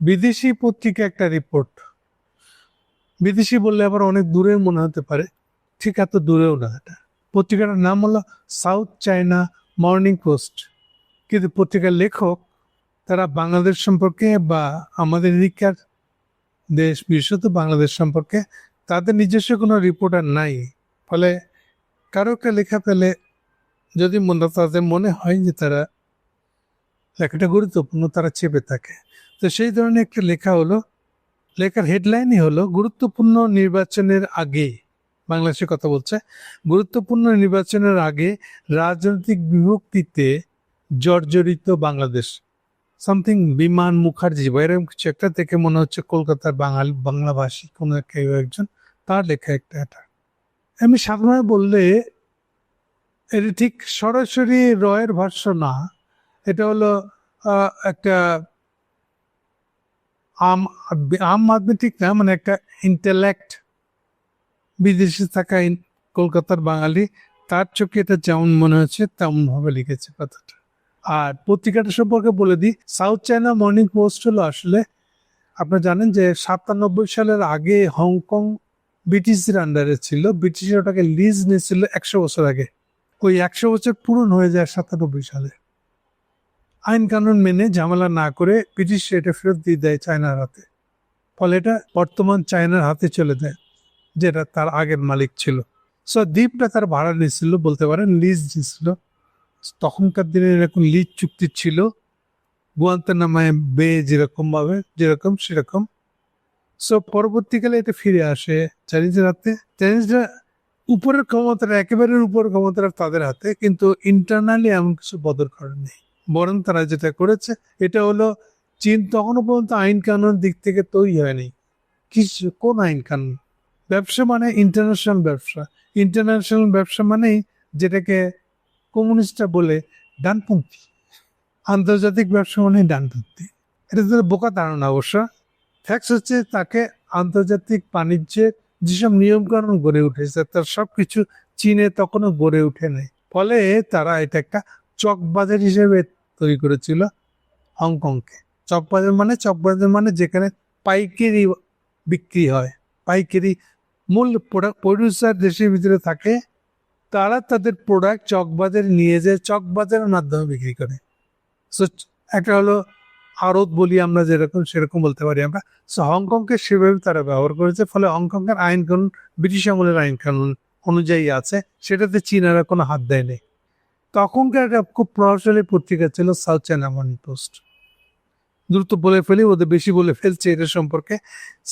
বিদেশি পত্রিকা একটা রিপোর্ট বিদেশি বললে আবার অনেক দূরের মনে হতে পারে। ঠিক এত দূরেও না এটা। পত্রিকাটার নাম হলো সাউথ চায়না মর্নিং পোস্ট কিন্তু পত্রিকার লেখক তারা বাংলাদেশ সম্পর্কে বা আমাদের এদিককার দেশ, বিশেষত বাংলাদেশ সম্পর্কে তাদের নিজস্ব কোনো রিপোর্টার নাই। ফলে কারও একটা লেখা পেলে যদি মনে তাদের মনে হয় যে তারা লেখাটা গুরুত্বপূর্ণ, তারা চেপে থাকে। তো সেই ধরনের একটা লেখা হলো। লেখার হেডলাইনই হলো, গুরুত্বপূর্ণ নির্বাচনের আগে বাংলাদেশে কথা বলছে। গুরুত্বপূর্ণ নির্বাচনের আগে রাজনৈতিক বিভক্তিতে জর্জরিত বাংলাদেশ। সামথিং বিমান মুখার্জি বা এরকম কিছু একটা দেখে মনে হচ্ছে কলকাতার বাঙালি, বাংলাভাষী কোনো কেউ একজন, তার লেখা একটা এটা। আমি সাধারণত বললে এটা ঠিক সরাসরি রয়ের ভাষ্য না। এটা হলো একটা আম আম আদমি ঠিক না মানে একটা ইন্টেলেক্ট বিদেশে থাকা কলকাতার বাঙালি, তার চোখে এটা যেমন মনে হচ্ছে তেমন ভাবে লিখেছে কথাটা। আর পত্রিকাটা সম্পর্কে বলে দিই সাউথ চায়না মর্নিং পোস্ট হলো আসলে, আপনারা জানেন যে সাতানব্বই সালের আগে হংকং ব্রিটিশদের আন্ডারে ছিল ব্রিটিশ ওটাকে লিজ নিয়েছিল একশো বছর আগে। ওই একশো বছর পূরণ হয়ে যায় সাতানব্বই সালে। আইন কানুন মেনে ঝামেলা না করে ব্রিটিশ এটা ফেরত দিয়ে দেয় চায়নার হাতে। ফলে এটা বর্তমান চায়নার হাতে চলে দেয়, যেটা তার আগের মালিক ছিল। সো দ্বীপটা তার ভাড়া নিয়েছিল বলতে পারেন লিজ দিয়েছিল তখনকার দিনে এরকম লিজ চুক্তি ছিল, গুয়ান্তানামায় বে যেরকম ভাবে, যেরকম সেরকম। সো পরবর্তীকালে এটা ফিরে আসে চাইনিজের হাতে। চাইনিজরা উপরের ক্ষমতাটা, একেবারে উপরের ক্ষমতাটা তাদের হাতে, কিন্তু ইন্টারনালি এমন কিছু বদল করেনি বরং তারা যেটা করেছে, এটা হলো চীন তখনও পর্যন্ত আইন কানুন দিক থেকে তৈরি হয়নি। কিছু কোন আইন কানুন? ব্যবসা মানে ইন্টারন্যাশনাল ব্যবসা। ইন্টারন্যাশনাল ব্যবসা মানেই যেটাকে কমিউনিস্টরা বলে ডানপন্থী। আন্তর্জাতিক ব্যবসা মানে ডানপন্থী। এটা তাদের বোকা ধারণা অবশ্য। ফ্যাক্স হচ্ছে তাকে আন্তর্জাতিক বাণিজ্যের যেসব নিয়মকানুন গড়ে উঠেছে, তার সব কিছু চীনে তখনও গড়ে ওঠে নাই। ফলে তারা এটা একটা চকবাজার হিসেবে তৈরি করেছিল হংকংকে। চকবাজার মানে চকবাজার মানে যেখানে পাইকারি বিক্রি হয়। পাইকারি মূল প্রোডাক্ট প্রডিউসার দেশের ভিতরে থাকে, তারা তাদের প্রোডাক্ট চকবাজারে নিয়ে যায়, চকবাজারের মাধ্যমে বিক্রি করে। সো একটা হলো আড়ত বলি আমরা যেরকম, সেরকম বলতে পারি আমরা। সো হংকংকে সেভাবে তারা ব্যবহার করেছে, ফলে হংকংয়ের আইন কানুন, ব্রিটিশ আমলের আইন কানুন অনুযায়ী আছে। সেটাতে চীনারা কোনো হাত দেয়নি। তখনকার একটা খুব প্রভাবশালী পত্রিকা ছিল সাউথ চায়না মর্নিং পোস্ট দ্রুত বলে ফেলি, ওদের বেশি বলে ফেলছে এটা সম্পর্কে।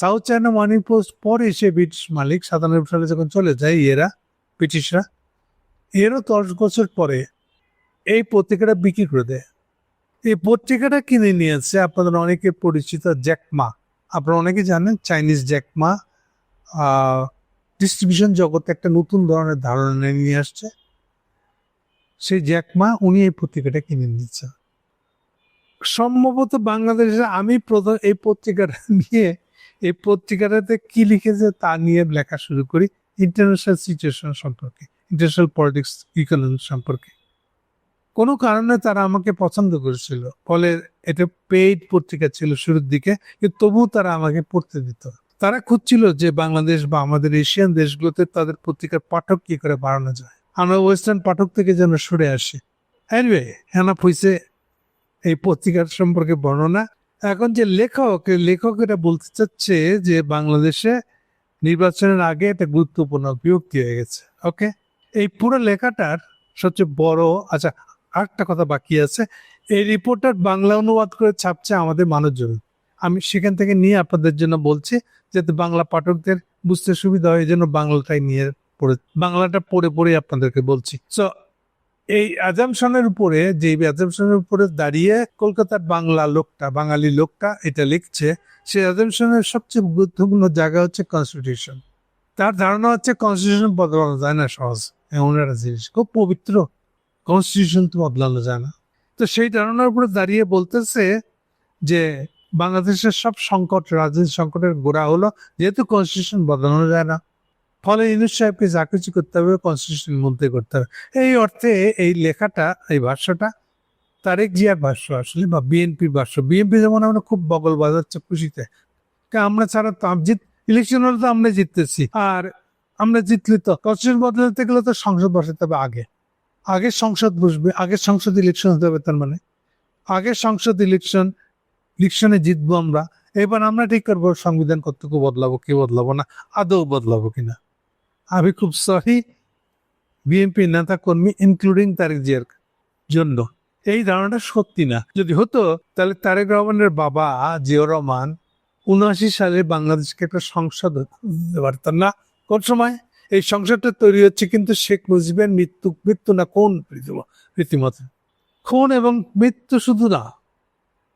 সাউথ চায়না মর্নিং পোস্ট পরে এসে ব্রিটিশ মালিক সাতানব্বই সালে যখন চলে যায়, এরা, ব্রিটিশরা, এরও দশ বছর পরে এই পত্রিকাটা বিক্রি করে দেয়। এই পত্রিকাটা কিনে নিয়েছে আপনাদের অনেকে পরিচিত জ্যাকমা আপনারা অনেকে জানেন চাইনিজ জ্যাকমা ডিস্ট্রিবিউশন জগতে একটা নতুন ধরনের ধারণা নিয়ে আসছে। সেই জ্যাকমা উনি এই পত্রিকাটা কিনে নিচ্ছে সম্ভবত বাংলাদেশে আমি প্রথম এই পত্রিকাটা নিয়ে, এই পত্রিকাটাতে কি লিখেছে তা নিয়ে লেখা শুরু করি ইন্টারন্যাশনাল সিচুয়েশন সম্পর্কে ইন্টারন্যাশনাল পলিটিক্স ইকোনমি সম্পর্কে। কোনো কারণে তারা আমাকে পছন্দ করেছিল, ফলে এটা পেইড পত্রিকা ছিল শুরুর দিকে, কিন্তু তবুও তারা আমাকে পড়তে দিত। তারা খুঁজছিল যে বাংলাদেশ বা আমাদের এশিয়ান দেশগুলোতে তাদের পত্রিকার পাঠক কি করে বাড়ানো যায়। আমরা ওয়েস্টার্ন পাঠক থেকে যেন সরে আসি। এনিওয়ে হ্যানাপ হয়েছে এই পত্রিকার সম্পর্কে বর্ণনা। এখন যে লেখক লেখক এটা বলতে চাচ্ছে যে বাংলাদেশে নির্বাচনের আগে এটা গুরুত্বপূর্ণ বিভক্তি হয়ে গেছে ওকে এই পুরো লেখাটার সবচেয়ে বড় আচ্ছা আরেকটা কথা বাকি আছে। এই রিপোর্টার বাংলা অনুবাদ করে ছাপছে আমাদের মানুষজন। আমি সেখান থেকে নিয়ে আপনাদের জন্য বলছি, যাতে বাংলা পাঠকদের বুঝতে সুবিধা হয় এই জন্য বাংলাটাই নিয়ে পড়ে, বাংলাটা পড়ে পড়ে আপনাদেরকে বলছি। সো এই অ্যাজামশনের উপরে, যে অ্যাজামশনের উপরে দাঁড়িয়ে কলকাতার বাংলা লোকটা, বাঙালি লোকটা এটা লিখছে, সেই অ্যাজামশনের সবচেয়ে গুরুত্বপূর্ণ জায়গা হচ্ছে কনস্টিটিউশন তার ধারণা হচ্ছে কনস্টিটিউশন বদলানো যায় না সহজ। এমন একটা জিনিস, খুব পবিত্র। কনস্টিটিউশন তো বদলানো যায় না। তো সেই ধারণার উপরে দাঁড়িয়ে বলতেছে যে, বাংলাদেশের সব সংকট, রাজনৈতিক সংকটের গোড়া হলো, যেহেতু কনস্টিটিউশন বদলানো যায় না। ফলে ইউনুস সাহেবকে যা কিছু করতে হবে কনস্টিটিউশনের মধ্যে করতে হবে। এই অর্থে এই লেখাটা, এই ভাষ্যটা, তারেক জিয়ার ভাষ্য আসলে, বা বিএনপির ভাষ্য। বিএনপি যেমন আমরা খুব বগল বাজাচ্ছে খুশিতে। আমরা ছাড়া তো জিত ইলেকশন হলে তো আমরা জিততেছি। আর আমরা জিতলে তো কনস্টিটিউশন বদলাতে গেলে তো সংসদ বসাতে হবে আগে। আগে সংসদ বসবে, আগে সংসদ ইলেকশন হতে হবে তার মানে। আগে সংসদ ইলেকশন ইলেকশনে জিতবো আমরা। এবার আমরা ঠিক করব, সংবিধান কতটুকু বদলাবো, কি বদলাবো না, আদৌ বদলাবো কিনা। আমি খুব সরি বিএনপি নেতা কর্মী ইনক্লুডিং তারেক জিয়ার জন্য। এই ধারণাটা সত্যি না। যদি হতো, তাহলে তারেক রহমানের বাবা জিয়র রহমান উনআশি সালে বাংলাদেশকে একটা সংসদ দিতে পারতেন না। কোন সময়? এই সংসদটা তৈরি হচ্ছে কিন্তু শেখ মুজিবের মৃত্যু মৃত্যু না কোন রীতিম- রীতিমতো? খুন এবং মৃত্যু শুধু না,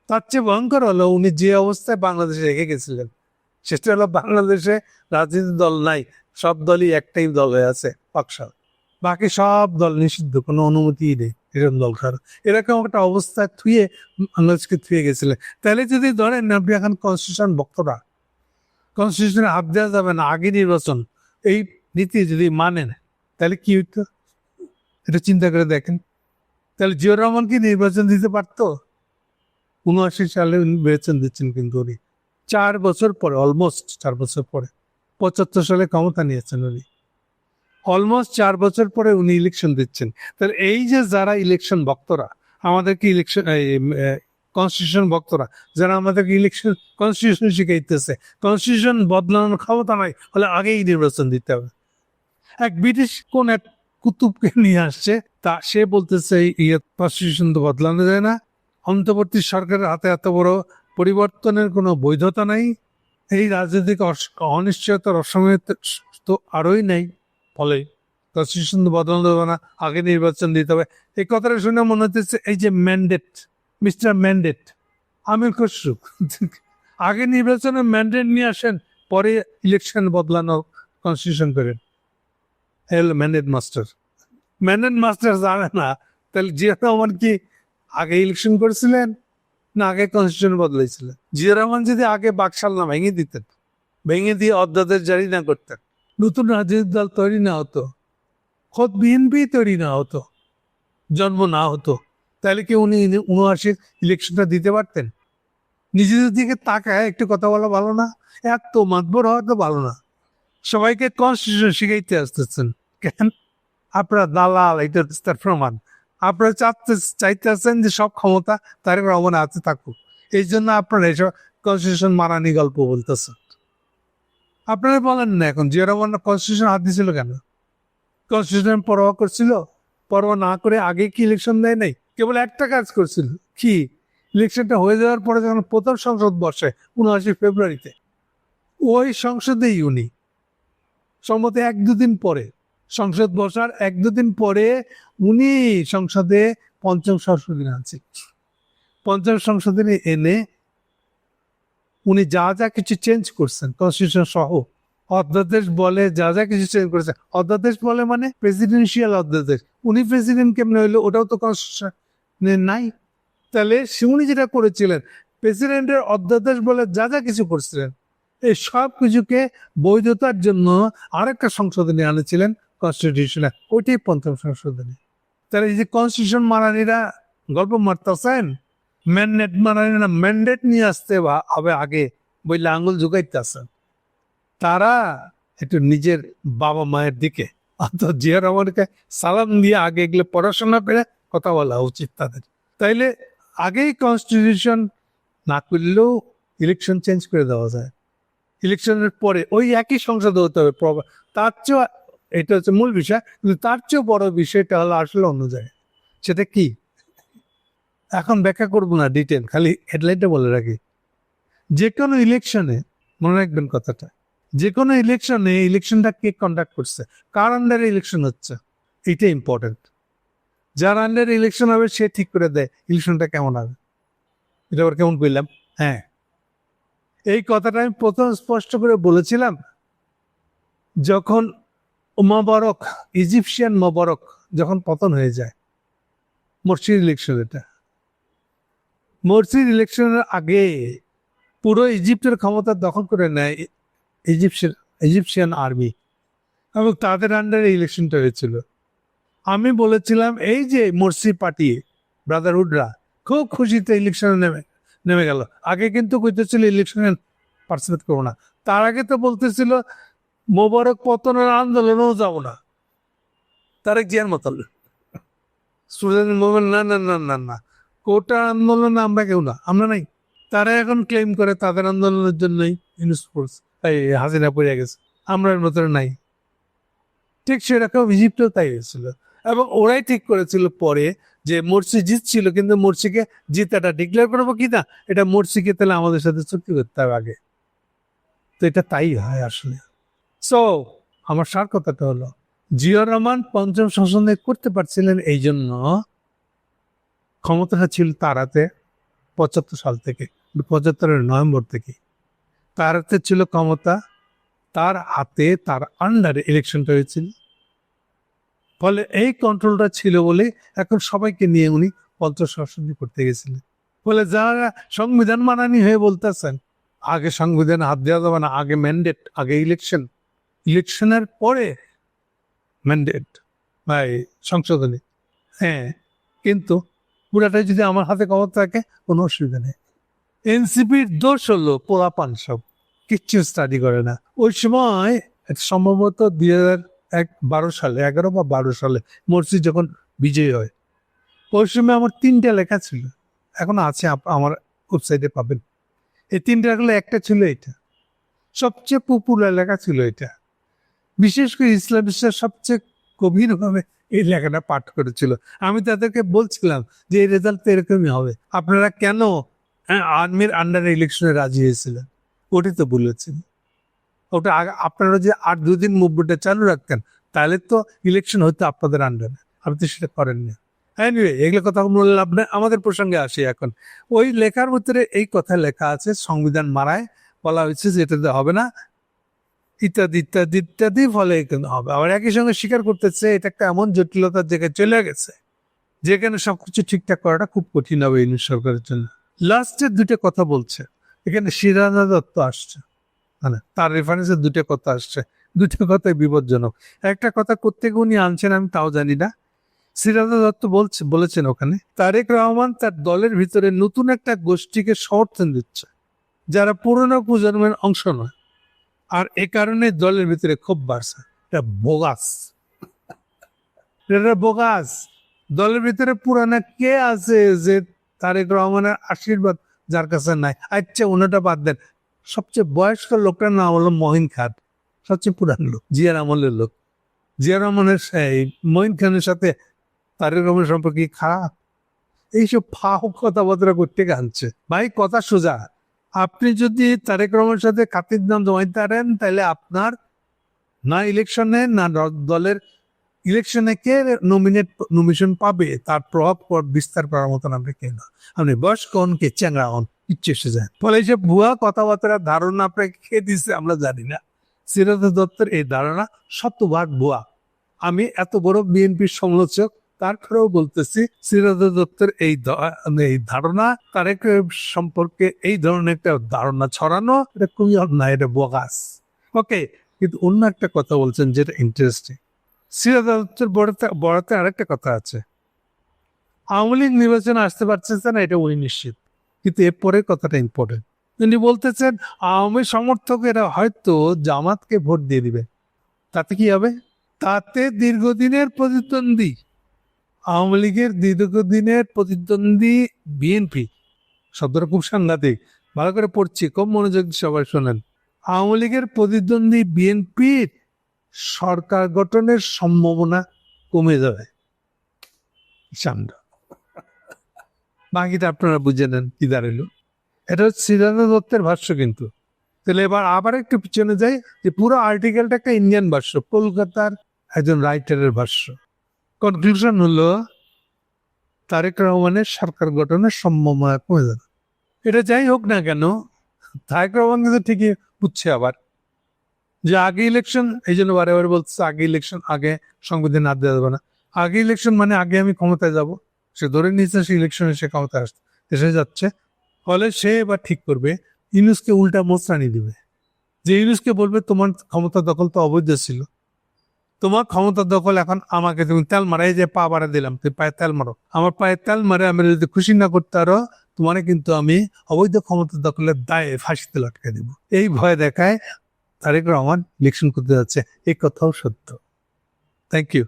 তার চেয়ে ভয়ঙ্কর হলো উনি যে অবস্থায় বাংলাদেশে রেখে গেছিলেন। সেটা হলো বাংলাদেশে রাজনীতি দল নাই। সব দলই একটাই দল হয়ে আছে পাকশাল বাকি সব দল নিষিদ্ধ, কোনো অনুমতি নেই, এরকম দল খার এরকম একটা অবস্থায় থুয়ে বাংলাদেশকে থুয়ে গেছিলেন তাহলে যদি ধরেন আপনি এখন কনস্টিটিউশন বক্তরা কনস্টিটিউশনে হাত দেওয়া যাবে না, আগে নির্বাচন, এই নীতি যদি মানেন, তাহলে কি হইতো? এটা চিন্তা করে দেখেন। তাহলে জিয়র রহমান কি নির্বাচন দিতে পারতো? উনআশি সালে নির্বাচন দিচ্ছেন কিন্তু উনি। চার বছর পরে অলমোস্ট চার বছর পরে। পঁচাত্তর সালে ক্ষমতা নিয়েছেন উনি। অলমোস্ট চার বছর পরে উনি ইলেকশন দিচ্ছেন। তাহলে এই যে যারা ইলেকশন ভক্তরা, আমাদেরকে ইলেকশন কনস্টিটিউশন ভক্তরা, যারা আমাদেরকে ইলেকশন কনস্টিটিউশন শিখাইতেছে কনস্টিটিউশন বদলানোর ক্ষমতা নাই, হলে আগেই নির্বাচন দিতে হবে। এক ব্রিটিশ কোন এক কুতুবকে নিয়ে আসছে, তা সে বলতেছে ইয়ে কনস্টিটিউশন তো বদলানো যায় না। অন্তর্বর্তী সরকারের হাতে এত বড় পরিবর্তনের কোনো বৈধতা নাই। এই রাজনৈতিক অনিশ্চয়তার তো আরোই নাই। ফলে কনস্টিটিউশন না আগে নির্বাচন দিতে হবে। এই কথাটা শুনে মনে হচ্ছে এই যে mandate mister mandate Amir Khasru. আগে নির্বাচনে ম্যান্ডেট নিয়ে আসেন, পরে ইলেকশন বদলানো কনস্টিটিউশন করেন। Hell mandate master mandate master জানে না। তাহলে জিয়া রহমান কি আগে ইলেকশন করেছিলেন? না, আগে কনস্টিটিউশন বদলাইছিলেন জিয়া রহমান যদি আগে বাকশাল না ভেঙে দিতেন, ভেঙে দিয়ে অধ্যাদেশ জারি না করতেন, নতুন রাজনৈতিক দল তৈরি না হতো, খোদ বিএনপি তৈরি না হতো, জন্ম না হতো, তাহলে কি উনি উনআশির ইলেকশনটা দিতে পারতেন? নিজেদের দিকে তাকায় একটু কথা বলা ভালো না, এত মাতবর হওয়া তো ভালো না। সবাইকে কনস্টিটিউশন শিখাইতে আসতেছেন। কেন? আপনারা দালাল, এটা তার প্রমাণ। আপনারা চাচ্ছে, চাইতেছেন যে সব ক্ষমতা তারেক রহমান হাতে থাকুক। এই জন্য আপনারা এসব কনস্টিটিউশন মারানি গল্প বলতেছেন। আপনারা বলেন না এখন, জিয়া রহমান কনস্টিটিউশন হাত দিয়েছিল কেন? কনস্টিটিউশন পরোয়া করছিল, পরোয়া না করে আগে কি ইলেকশন দেয় নাই? কেবল একটা কাজ করছিল, কি? ইলেকশনটা হয়ে যাওয়ার পরে যখন প্রথম সংসদ বসে, উনআশি ফেব্রুয়ারিতে, ওই সংসদেই উনি। সম্ভবত এক দুদিন পরে। সংসদ বসার এক দুদিন পরে উনি সংসদে পঞ্চম সংশোধনী আনছেন পঞ্চম সংশোধনী এনে উনি যা যা কিছু চেঞ্জ করছেন কনস্টিটিউশন সহ, অধ্যাদেশ বলে যা যা কিছু চেঞ্জ করেছে অধ্যাদেশ বলে মানে প্রেসিডেন্সিয়াল অধ্যাদেশ। উনি প্রেসিডেন্ট কেমনে হইল ওটাও তো কনস্টিটিউশনে নাই। তাহলে উনি যেটা করেছিলেন প্রেসিডেন্টের অধ্যাদেশ বলে যা যা কিছু করছিলেন, এই সব কিছুকে বৈধতার জন্য আরেকটা সংশোধনী আনেছিলেন কনস্টিটিউশনে ওইটাই পঞ্চম সংশোধনী। তাহলে এই যে কনস্টিটিউশন মারানিরা গল্প মারতেছেন ম্যান্ডেট মারানিরা ম্যান্ডেট নিয়ে আসতে হবে আগে বইলে আঙুল ঝুঁকাইতেছেন। তারা একটু নিজের বাবা মায়ের দিকে, অর্থাৎ জিয়া রহমানকে সালাম দিয়ে আগে এগুলো পড়াশোনা করে কথা বলা উচিত তাদের। তাইলে আগেই কনস্টিটিউশন না করলেও ইলেকশন চেঞ্জ করে দেওয়া যায়। ইলেকশনের পরে ওই একই সংসদে হতে হবে তার চেয়েও এটা হচ্ছে মূল বিষয়, কিন্তু তার চেয়েও বড় বিষয়টা হলো আসলে অন্য জায়গায় সেটা কি? এখন ব্যাখ্যা করব না ডিটেল খালি হেডলাইনটা বলে রাখি। যে কোনো ইলেকশনে মনে রাখবেন কথাটা যে কোনো ইলেকশনে ইলেকশনটা কে কন্ডাক্ট করছে? কার আন্ডারে ইলেকশন হচ্ছে? এটা ইম্পর্টেন্ট যার আন্ডারে ইলেকশন হবে, সে ঠিক করে দেয় ইলেকশনটা কেমন হবে। এটা আবার কেমন করলাম? হ্যাঁ। এই কথাটা আমি প্রথম স্পষ্ট করে বলেছিলাম, যখন মোবারক, ইজিপশিয়ান মোবারক যখন পতন হয়ে যায় মর্সির ইলেকশন এটা। মর্সির ইলেকশনের আগে পুরো ইজিপ্টের ক্ষমতা দখল করে নেয় ইজিপশিয়ান ইজিপশিয়ান আর্মি এবং তাদের আন্ডারে ইলেকশনটা হয়েছিল। আমি বলেছিলাম, এই যে মর্সি পার্টি ব্রাদারহুডরা খুব খুশিতে ইলেকশনে নেমে নেমে গেল। আগে কিন্তু কইতেছিল ইলেকশনে পার্টিসিপেট করব না। তার আগে তো বলতেছিল মোবারক পতনের আন্দোলনেও যাব না। তারেক জিয়ার মতন স্টুডেন্ট মুভমেন্ট না না না না না, কোটা আন্দোলনে আমরা কেউ না, আমরা নাই। তারা এখন ক্লেম করে তাদের আন্দোলনের জন্যই ইউনিসপোর্টস এই হাজিরা পড়ে গেছে, আমরা এর মতন নাই। ঠিক সেরকম ইজিপ্টেও তাই হয়েছিল। এবং ওরাই ঠিক করেছিল পরে যে মোর্সি জিতছিল, কিন্তু মোর্সিকে জিতাটা ডিক্লেয়ার করব কি না, এটা মোর্সিকে তাহলে আমাদের সাথে চুক্তি করতে হবে আগে। তো এটা তাই হয় আসলে। সো আমার সার কথাটা হলো, জিয়া রহমান পঞ্চম শাসনে করতে পারছিলেন এই জন্য ক্ষমতাটা ছিল তারাতে পঁচাত্তর সাল থেকে, পঁচাত্তরের নভেম্বর থেকে। তার হাতে ছিল ক্ষমতা, তার হাতে, তার আন্ডারে ইলেকশনটা হয়েছিল। ফলে এই কন্ট্রোলটা ছিল বলে এখন সবাইকে নিয়ে উনি পঞ্চম শাসন করতে গেছিলেন। ফলে যারা সংবিধান মানানি হয়ে বলতেছেন, আগে সংবিধান হাত দেওয়া যাবে না, আগে ম্যান্ডেট আগে ইলেকশন ইলেকশনের পরে ম্যান্ডেট ভাই সংশোধনী। হ্যাঁ কিন্তু পুরাটাই যদি আমার হাতে ক্ষমতা থাকে, কোনো অসুবিধা নেই। এনসিপির দোষ হলো পোলাপান সব, কিচ্ছু স্টাডি করে না। ওই সময় সম্ভবত দুই হাজার এক বারো সালে, এগারো বা বারো সালে মর্সি যখন বিজয়ী হয়, ওই সময় আমার তিনটা লেখা ছিল। এখন আছে আমার ওয়েবসাইটে পাবেন। এই তিনটা হলো একটা ছিল এটা সবচেয়ে পপুলার লেখা ছিল এটা। বিশেষ করে ইসলাম বিশ্বাস সবচেয়ে গভীরভাবে এই লেখাটা পাঠ করেছিল। আমি তাদেরকে বলছিলাম যে, এই রেজাল্ট তো এরকমই হবে। আপনারা কেন আর্মির আন্ডারে ইলেকশনে রাজি হয়েছিলেন? ওটাই তো বলেছেন। ওটা আপনারা যে আট দুদিন মুভমেন্টটা চালু রাখতেন, তাহলে তো ইলেকশন হতো আপনাদের আন্ডারে আপনি তো সেটা করেননি। এনিওয়ে এগুলো কথা বললাম আপনি আমাদের প্রসঙ্গে আসি এখন। ওই লেখার ভিতরে এই কথা লেখা আছে, সংবিধান মারায় বলা হয়েছে যে এটাতে হবে না। ইত্যাদি ইত্যাদি ইত্যাদি, ফলে এখানে হবে। আবার একই সঙ্গে স্বীকার করতেছে, এটা একটা এমন জটিলতার জায়গায় চলে গেছে, যেখানে সবকিছু ঠিকঠাক করাটা খুব কঠিন হবে ইউনিট সরকারের জন্য। লাস্টের দুটো কথা বলছে, এখানে শিরানা দত্ত আসছে মানে তার রেফারেন্সে দুটো কথা আসছে দুটো কথাই বিপজ্জনক। একটা কথা কোথেকে উনি আনছেন আমি তাও জানি না। সিরাজা দত্ত বলছে, বলেছেন ওখানে, তারেক রহমান তার দলের ভিতরে নতুন একটা গোষ্ঠীকে সমর্থন দিচ্ছে, যারা পুরনো প্রজন্মের অংশ নয়। আর এ কারণে দলের ভিতরে খুব বাড়ছে। এটা বোগাস। এটা বোগাস। দলের ভিতরে পুরানা কে আছে যে তারেক রহমানের আশীর্বাদ যার কাছে নাই? আচ্ছা ওনাটা বাদ দেন। সবচেয়ে বয়স্ক লোকটার নাম হলো মহিন খান। সবচেয়ে পুরান লোক, জিয়া আমলের লোক। জিয়া রহমানের মহিন খানের সাথে তারেক রহমানের সম্পর্কে খারাপ? এইসব ফাও কথাবার্তা করতে আনছে ভাই, কথা সোজা। আপনি যদি তারেক রহমানের সাথে খাতির নাম জমাইতে পারেন তাহলে আপনার না ইলেকশনে না দলের ইলেকশনে কে নমিনেট নমিনেশন পাবে? তার প্রভাব বিস্তার করার মতন আপনি কে না। আপনি বয়স্ক হন কে চ্যাংরা হন, ইচ্ছে এসে যায়। ফলে এই যে ভুয়া কথাবার্তার ধারণা আপনাকে খেয়ে দিচ্ছে আমরা জানি না। সিরাজ দত্তের এই ধারণা শতভাগ ভুয়া। আমি এত বড় বিএনপির সমালোচক তারপরেও বলতেছি, সিরাজ দত্তের এই দ- এই ধারণা, তারেক সম্পর্কে এই ধরনের একটা ধারণা ছড়ানো, এটা খুবই অন্যায়, এটা বোগাস। ওকে, কিন্তু অন্য একটা কথা বলছেন যেটা ইন্টারেস্টিং সিরাজ দত্তের বড়তে বড়তে আরেকটা কথা আছে। আওয়ামী লীগ নির্বাচনে আসতে পারছে না, এটা উনি নিশ্চিত। কিন্তু এর পরের কথাটা ইম্পর্টেন্ট তিনি বলতেছেন, আওয়ামী সমর্থকেরা হয়তো জামাতকে ভোট দিয়ে দিবে। তাতে কি হবে? তাতে দীর্ঘদিনের প্রতিদ্বন্দ্বী। আওয়ামী লীগের দীর্ঘদিনের প্রতিদ্বন্দ্বী বিএনপি। শব্দটা খুব সাংঘাতিক। ভালো করে পড়ছি খুব মনোযোগ সবাই শোনেন। আওয়ামী লীগের প্রতিদ্বন্দ্বী বিএনপির সরকার গঠনের সম্ভাবনা কমে যাবে। বাকিটা আপনারা বুঝে নেন কি দাঁড়াল। এটা হচ্ছে সিদ্ধান্ত দত্তের ভাষ্য কিন্তু। তাহলে এবার আবার একটু পিছনে যাই যে পুরো আর্টিকেলটা একটা ইন্ডিয়ান ভাষ্য, কলকাতার একজন রাইটারের ভাষ্য। কনক্লুশন হলো, তারেক রহমানের সরকার গঠনের সম্ভাবনা কমে যাবে এটা যাই হোক না কেন, তারেক রহমান কিন্তু ঠিকই বুঝছে আবার যে আগে ইলেকশন এই জন্য বারে বারে বলছে আগে ইলেকশন আগে সংবিধান হাত দেওয়া যাবে না। আগে ইলেকশন মানে আগে আমি ক্ষমতায় যাব। সে ধরে নিয়েছে সে ইলেকশনে সে ক্ষমতায় আসতে এসে যাচ্ছে। ফলে সে এবার ঠিক করবে, ইউনুসকে উল্টা মোচরানি দিবে। যে ইউনুসকে বলবে, তোমার ক্ষমতা দখল তো অবৈধ ছিল। তোমার ক্ষমতা দখল এখন আমাকে তুমি তেল মারা। এই যে পা বাড়া দিলাম, তুমি পায়ে তেল মারো। আমার পায়ে তেল মারে আমি যদি খুশি না করতে পারো, তোমার কিন্তু আমি অবৈধ ক্ষমতা দখলের দায়ে ফাঁসিতে লটকে দিব। এই ভয় দেখায় তারেক রহমান ইলেকশন করতে যাচ্ছে। এই কথাও সত্য। Thank you